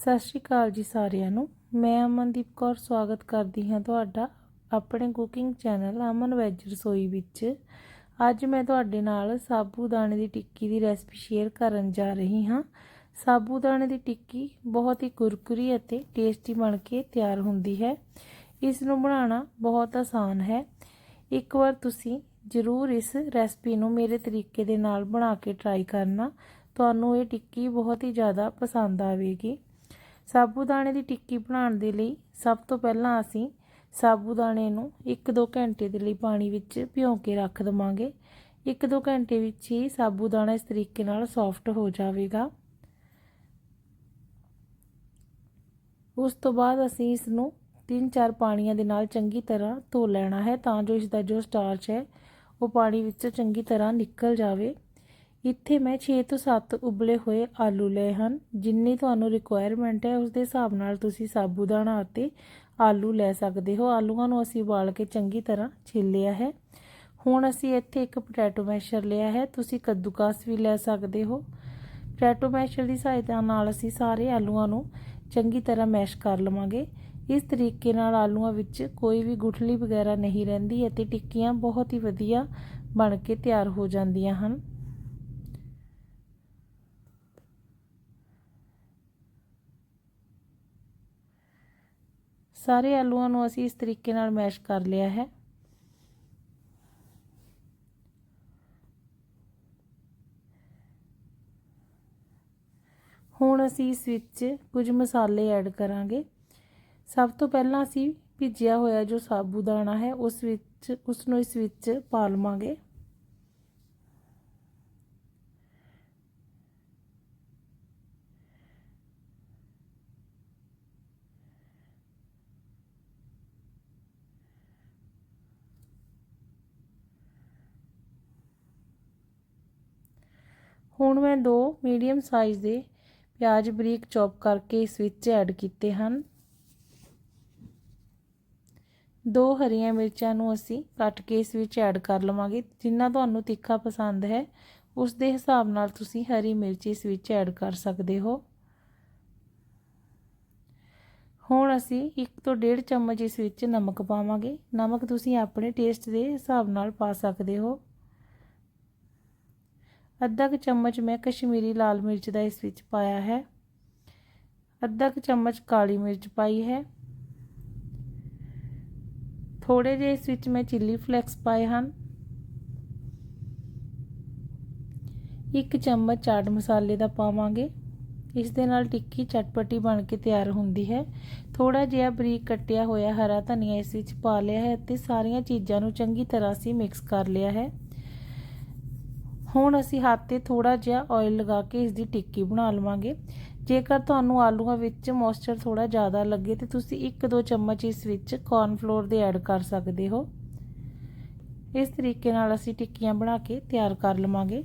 ਸਤਿ ਸ਼੍ਰੀ ਅਕਾਲ ਜੀ ਸਾਰਿਆਂ ਨੂੰ। ਮੈਂ ਅਮਨਦੀਪ ਕੌਰ ਸਵਾਗਤ ਕਰਦੀ ਹਾਂ ਤੁਹਾਡਾ ਆਪਣੇ ਕੁਕਿੰਗ ਚੈਨਲ ਅਮਨ ਵੈਜ ਰਸੋਈ ਵਿੱਚ। ਅੱਜ ਮੈਂ ਤੁਹਾਡੇ ਨਾਲ ਸਾਬੂ ਦਾਣੇ ਦੀ ਟਿੱਕੀ ਦੀ ਰੈਸਪੀ ਸ਼ੇਅਰ ਕਰਨ ਜਾ ਰਹੀ ਹਾਂ। ਸਾਬੂ ਦਾਣੇ ਦੀ ਟਿੱਕੀ ਬਹੁਤ ਹੀ ਕੁਰਕੁਰੀ ਅਤੇ ਟੇਸਟੀ ਬਣ ਕੇ ਤਿਆਰ ਹੁੰਦੀ ਹੈ। ਇਸ ਨੂੰ ਬਣਾਉਣਾ ਬਹੁਤ ਆਸਾਨ ਹੈ। ਇੱਕ ਵਾਰ ਤੁਸੀਂ ਜ਼ਰੂਰ ਇਸ ਰੈਸਪੀ ਨੂੰ ਮੇਰੇ ਤਰੀਕੇ ਦੇ ਨਾਲ ਬਣਾ ਕੇ ਟਰਾਈ ਕਰਨਾ। ਤੁਹਾਨੂੰ ਇਹ ਟਿੱਕੀ ਬਹੁਤ ਹੀ ਜ਼ਿਆਦਾ ਪਸੰਦ ਆਵੇਗੀ। ਸਾਬੂਦਾਣੇ ਦੀ ਟਿੱਕੀ ਬਣਾਉਣ ਦੇ ਲਈ ਸਭ ਤੋਂ ਪਹਿਲਾਂ ਅਸੀਂ ਸਾਬੂਦਾਣੇ ਨੂੰ 1-2 ਘੰਟੇ ਦੇ ਲਈ ਪਾਣੀ ਵਿੱਚ ਭਿਉਂ ਕੇ ਰੱਖ ਦਵਾਂਗੇ। 1-2 ਘੰਟੇ ਵਿੱਚ ਹੀ ਸਾਬੂਦਾਣਾ ਇਸ ਤਰੀਕੇ ਨਾਲ ਸੌਫਟ ਹੋ ਜਾਵੇਗਾ। ਉਸ ਤੋਂ ਬਾਅਦ ਅਸੀਂ ਇਸ ਨੂੰ 3-4 ਪਾਣੀਆਂ ਦੇ ਨਾਲ ਚੰਗੀ ਤਰ੍ਹਾਂ ਧੋ ਲੈਣਾ ਹੈ ਤਾਂ ਜੋ ਇਸ ਦਾ ਜੋ ਸਟਾਰਚ ਹੈ ਉਹ ਪਾਣੀ ਵਿੱਚੋਂ ਚੰਗੀ ਤਰ੍ਹਾਂ ਨਿਕਲ ਜਾਵੇ। ਇੱਥੇ ਮੈਂ 6 ਤੋਂ 7 ਉਬਲੇ ਹੋਏ ਆਲੂ ਲਏ ਹਨ। ਜਿੰਨੀ ਤੁਹਾਨੂੰ ਰਿਕੁਆਇਰਮੈਂਟ ਹੈ ਉਸ ਦੇ ਹਿਸਾਬ ਨਾਲ ਤੁਸੀਂ ਸਾਬੂਦਾਣਾ ਅਤੇ ਆਲੂ ਲੈ ਸਕਦੇ ਹੋ। ਆਲੂਆਂ ਨੂੰ ਅਸੀਂ ਉਬਾਲ ਕੇ ਚੰਗੀ ਤਰ੍ਹਾਂ ਛਿੱਲਿਆ ਹੈ। ਹੁਣ ਅਸੀਂ ਇੱਥੇ ਇੱਕ ਪੋਟੈਟੋ ਮੈਸ਼ਰ ਲਿਆ ਹੈ। ਤੁਸੀਂ ਕੱਦੂਕਸ ਵੀ ਲੈ ਸਕਦੇ ਹੋ। ਪੋਟੈਟੋ ਮੈਸ਼ਰ ਦੀ ਸਹਾਇਤਾ ਨਾਲ ਅਸੀਂ ਸਾਰੇ ਆਲੂਆਂ ਨੂੰ ਚੰਗੀ ਤਰ੍ਹਾਂ ਮੈਸ਼ ਕਰ ਲਵਾਂਗੇ। ਇਸ ਤਰੀਕੇ ਨਾਲ ਆਲੂਆਂ ਵਿੱਚ ਕੋਈ ਵੀ ਗੁਠਲੀ ਵਗੈਰਾ ਨਹੀਂ ਰਹਿੰਦੀ ਅਤੇ ਟਿੱਕੀਆਂ ਬਹੁਤ ਹੀ ਵਧੀਆ ਬਣ ਕੇ ਤਿਆਰ ਹੋ ਜਾਂਦੀਆਂ ਹਨ। ਸਾਰੇ ਆਲੂਆਂ ਨੂੰ ਅਸੀਂ ਇਸ ਤਰੀਕੇ ਨਾਲ ਮੈਸ਼ ਕਰ ਲਿਆ ਹੈ। ਹੁਣ ਅਸੀਂ ਇਸ ਵਿੱਚ ਕੁਝ ਮਸਾਲੇ ਐਡ ਕਰਾਂਗੇ। ਸਭ ਤੋਂ ਪਹਿਲਾਂ ਅਸੀਂ ਭਿੱਜਿਆ ਹੋਇਆ ਜੋ ਸਾਬੂ ਦਾਣਾ ਹੈ, ਉਸ ਵਿੱਚ ਉਸ ਨੂੰ ਇਸ ਵਿੱਚ ਪਾ ਲਵਾਂਗੇ। ਹੁਣ ਮੈਂ ਦੋ ਮੀਡੀਅਮ ਸਾਈਜ਼ ਦੇ ਪਿਆਜ਼ ਬਰੀਕ ਚੌਪ ਕਰਕੇ ਇਸ ਵਿੱਚ ਐਡ ਕੀਤੇ ਹਨ। ਦੋ ਹਰੀਆਂ ਮਿਰਚਾਂ ਨੂੰ ਅਸੀਂ ਕੱਟ ਕੇ ਇਸ ਵਿੱਚ ਐਡ ਕਰ ਲਵਾਂਗੇ। ਜਿੰਨਾ ਤੁਹਾਨੂੰ ਤਿੱਖਾ ਪਸੰਦ ਹੈ, ਉਸ ਦੇ ਹਿਸਾਬ ਨਾਲ ਤੁਸੀਂ ਹਰੀ ਮਿਰਚ ਇਸ ਵਿੱਚ ਐਡ ਕਰ ਸਕਦੇ ਹੋ। ਹੁਣ ਅਸੀਂ 1 ਤੋਂ 1.5 ਚਮਚ ਇਸ ਵਿੱਚ ਨਮਕ ਪਾਵਾਂਗੇ। ਨਮਕ ਤੁਸੀਂ ਆਪਣੇ ਟੇਸਟ ਦੇ ਹਿਸਾਬ ਨਾਲ ਪਾ ਸਕਦੇ ਹੋ। ਅੱਧਾ ਕੁ ਚਮਚ ਮੈਂ ਕਸ਼ਮੀਰੀ ਲਾਲ ਮਿਰਚ ਦਾ ਇਸ ਵਿੱਚ ਪਾਇਆ ਹੈ। ਅੱਧਾ ਕੁ ਚਮਚ ਕਾਲੀ ਮਿਰਚ ਪਾਈ ਹੈ। ਥੋੜੇ ਜਿਹੇ ਇਸ ਵਿੱਚ ਮੈਂ ਚਿੱਲੀ ਫਲੈਕਸ ਪਾਏ ਹਨ। ਇੱਕ ਚਮਚ ਚਾਟ ਮਸਾਲੇ ਦਾ ਪਾਵਾਂਗੇ। ਇਸ ਦੇ ਨਾਲ ਟਿੱਕੀ ਚਟਪਟੀ ਬਣ ਕੇ ਤਿਆਰ ਹੁੰਦੀ ਹੈ। ਥੋੜਾ ਜਿਹਾ ਬਰੀਕ ਕੱਟਿਆ ਹੋਇਆ ਹਰਾ ਧਨੀਆ ਇਸ ਵਿੱਚ ਪਾ ਲਿਆ ਹੈ ਅਤੇ ਸਾਰੀਆਂ ਚੀਜ਼ਾਂ ਨੂੰ ਚੰਗੀ ਤਰ੍ਹਾਂ ਸੀ ਮਿਕਸ ਕਰ ਲਿਆ ਹੈ। ਹੁਣ ਅਸੀਂ ਹੱਥ ਤੇ ਥੋੜਾ ਜਿਹਾ ਆਇਲ ਲਗਾ ਕੇ ਇਸ ਦੀ ਟਿੱਕੀ ਬਣਾ ਲਵਾਂਗੇ। ਜੇਕਰ ਤੁਹਾਨੂੰ ਆਲੂਆਂ ਵਿੱਚ ਮੋਇਸਚਰ ਥੋੜਾ ਜ਼ਿਆਦਾ ਲੱਗੇ ਤੇ ਤੁਸੀਂ 1-2 ਚਮਚ ਇਸ ਵਿੱਚ ਕੌਰਨ ਫਲੋਰ ਦੇ ਐਡ ਕਰ ਸਕਦੇ ਹੋ। ਇਸ ਤਰੀਕੇ ਨਾਲ ਅਸੀਂ ਟਿੱਕੀਆਂ ਬਣਾ ਕੇ ਤਿਆਰ ਕਰ ਲਵਾਂਗੇ।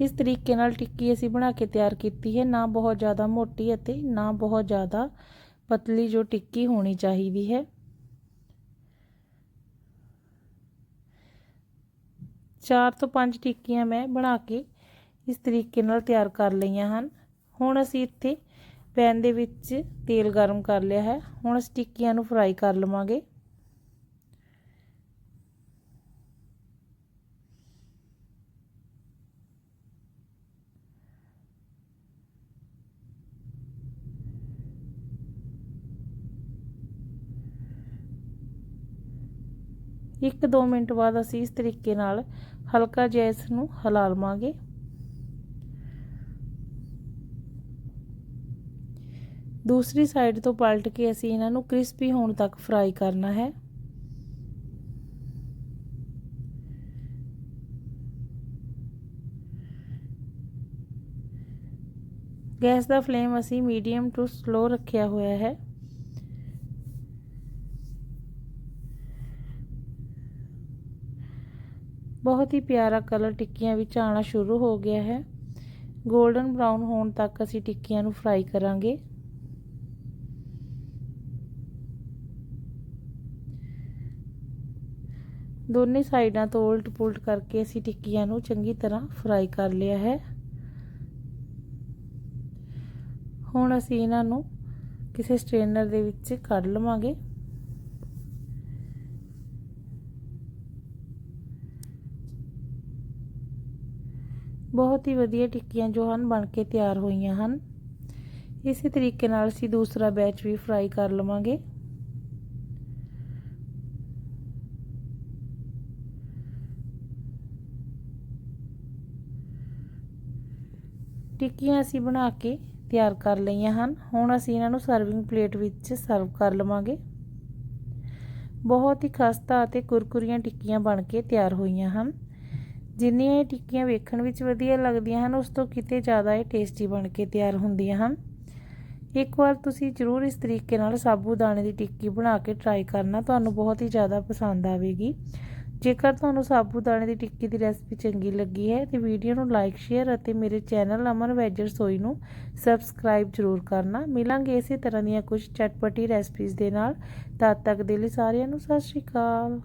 ਇਸ ਤਰੀਕੇ ਨਾਲ ਟਿੱਕੀ ਅਸੀਂ ਬਣਾ ਕੇ ਤਿਆਰ ਕੀਤੀ ਹੈ। ਨਾ ਬਹੁਤ ਜ਼ਿਆਦਾ ਮੋਟੀ ਅਤੇ ਨਾ ਬਹੁਤ ਜ਼ਿਆਦਾ ਪਤਲੀ ਜੋ ਟਿੱਕੀ ਹੋਣੀ ਚਾਹੀਦੀ ਹੈ। ਚਾਰ ਤੋਂ ਪੰਜ ਟਿੱਕੀਆਂ ਮੈਂ ਬਣਾ ਕੇ ਇਸ ਤਰੀਕੇ ਨਾਲ ਤਿਆਰ ਕਰ ਲਈਆਂ ਹਨ। ਹੁਣ ਅਸੀਂ ਇੱਥੇ ਪੈਨ ਦੇ ਵਿੱਚ ਤੇਲ ਗਰਮ ਕਰ ਲਿਆ ਹੈ। ਹੁਣ ਅਸੀਂ ਟਿੱਕੀਆਂ ਨੂੰ ਫਰਾਈ ਕਰ ਲਵਾਂਗੇ। ਇੱਕ ਦੋ ਮਿੰਟ ਬਾਅਦ ਅਸੀਂ ਇਸ ਤਰੀਕੇ ਨਾਲ ਹਲਕਾ ਜਿਹਾ ਇਸ ਨੂੰ ਹਿਲਾ ਲਵਾਂਗੇ। ਦੂਸਰੀ ਸਾਈਡ ਤੋਂ ਪਲਟ ਕੇ ਅਸੀਂ ਇਹਨਾਂ ਨੂੰ ਕ੍ਰਿਸਪੀ ਹੋਣ ਤੱਕ ਫਰਾਈ ਕਰਨਾ ਹੈ। ਗੈਸ ਦਾ ਫਲੇਮ ਅਸੀਂ ਮੀਡੀਅਮ ਟੂ ਸਲੋ ਰੱਖਿਆ ਹੋਇਆ ਹੈ। ਬਹੁਤ ਹੀ ਪਿਆਰਾ ਕਲਰ ਟਿੱਕੀਆਂ ਵਿੱਚ ਆਣਾ ਸ਼ੁਰੂ ਹੋ ਗਿਆ ਹੈ। 골ਡਨ ਬਰਾਊਨ ਹੋਣ ਤੱਕ ਅਸੀਂ ਟਿੱਕੀਆਂ ਨੂੰ ਫਰਾਈ ਕਰਾਂਗੇ। ਦੋਨੇ ਸਾਈਡਾਂ ਤੋਂ ਉਲਟ ਪੁਲਟ ਕਰਕੇ ਅਸੀਂ ਟਿੱਕੀਆਂ ਨੂੰ ਚੰਗੀ ਤਰ੍ਹਾਂ ਫਰਾਈ ਕਰ ਲਿਆ ਹੈ। ਹੁਣ ਅਸੀਂ ਇਹਨਾਂ ਨੂੰ ਕਿਸੇ ਸਟ੍ਰੇਨਰ ਦੇ ਵਿੱਚ ਕੱਢ ਲਵਾਂਗੇ। ਬਹੁਤ ਹੀ ਵਧੀਆ ਟਿੱਕੀਆਂ ਜੋ ਹਨ ਬਣ ਕੇ ਤਿਆਰ ਹੋਈਆਂ ਹਨ। ਇਸੇ ਤਰੀਕੇ ਨਾਲ ਅਸੀਂ ਦੂਸਰਾ ਬੈਚ ਵੀ ਫਰਾਈ ਕਰ ਲਵਾਂਗੇ। ਟਿੱਕੀਆਂ ਅਸੀਂ ਬਣਾ ਕੇ ਤਿਆਰ ਕਰ ਲਈਆਂ ਹਨ। ਹੁਣ ਅਸੀਂ ਇਹਨਾਂ ਨੂੰ ਸਰਵਿੰਗ ਪਲੇਟ ਵਿੱਚ ਸਰਵ ਕਰ ਲਵਾਂਗੇ। ਬਹੁਤ ਹੀ ਖਸਤਾ ਅਤੇ ਕੁਰਕੁਰੀਆਂ ਟਿੱਕੀਆਂ ਬਣ ਕੇ ਤਿਆਰ ਹੋਈਆਂ ਹਨ। ਜਿੰਨੀਆਂ ਇਹ ਟਿੱਕੀਆਂ ਵੇਖਣ ਵਿੱਚ ਵਧੀਆ ਲੱਗਦੀਆਂ ਹਨ, ਉਸ ਤੋਂ ਕਿਤੇ ਜ਼ਿਆਦਾ ਇਹ ਟੇਸਟੀ ਬਣ ਕੇ ਤਿਆਰ ਹੁੰਦੀਆਂ ਹਨ। ਇੱਕ ਵਾਰ ਤੁਸੀਂ ਜ਼ਰੂਰ ਇਸ ਤਰੀਕੇ ਨਾਲ ਸਾਬੂਦਾਣੇ ਦੀ ਟਿੱਕੀ ਬਣਾ ਕੇ ਟਰਾਈ ਕਰਨਾ, ਤੁਹਾਨੂੰ ਬਹੁਤ ਹੀ ਜ਼ਿਆਦਾ ਪਸੰਦ ਆਵੇਗੀ। ਜੇਕਰ ਤੁਹਾਨੂੰ ਸਾਬੂਦਾਣੇ ਦੀ ਟਿੱਕੀ ਦੀ ਰੈਸਪੀ ਚੰਗੀ ਲੱਗੀ ਹੈ, ਤੇ ਵੀਡੀਓ ਨੂੰ ਲਾਈਕ ਸ਼ੇਅਰ ਅਤੇ ਮੇਰੇ ਚੈਨਲ ਅਮਨ ਵੈਜ ਰਸੋਈ ਨੂੰ ਸਬਸਕ੍ਰਾਈਬ ਜ਼ਰੂਰ ਕਰਨਾ। ਮਿਲਾਂਗੇ ਇਸੇ ਤਰ੍ਹਾਂ ਦੀਆਂ ਕੁਝ ਚਟਪਟੀ ਰੈਸਪੀਜ਼ ਦੇ ਨਾਲ। ਤਦ ਤੱਕ ਦੇ ਲਈ ਸਾਰਿਆਂ ਨੂੰ ਸਤਿ ਸ਼੍ਰੀ ਅਕਾਲ।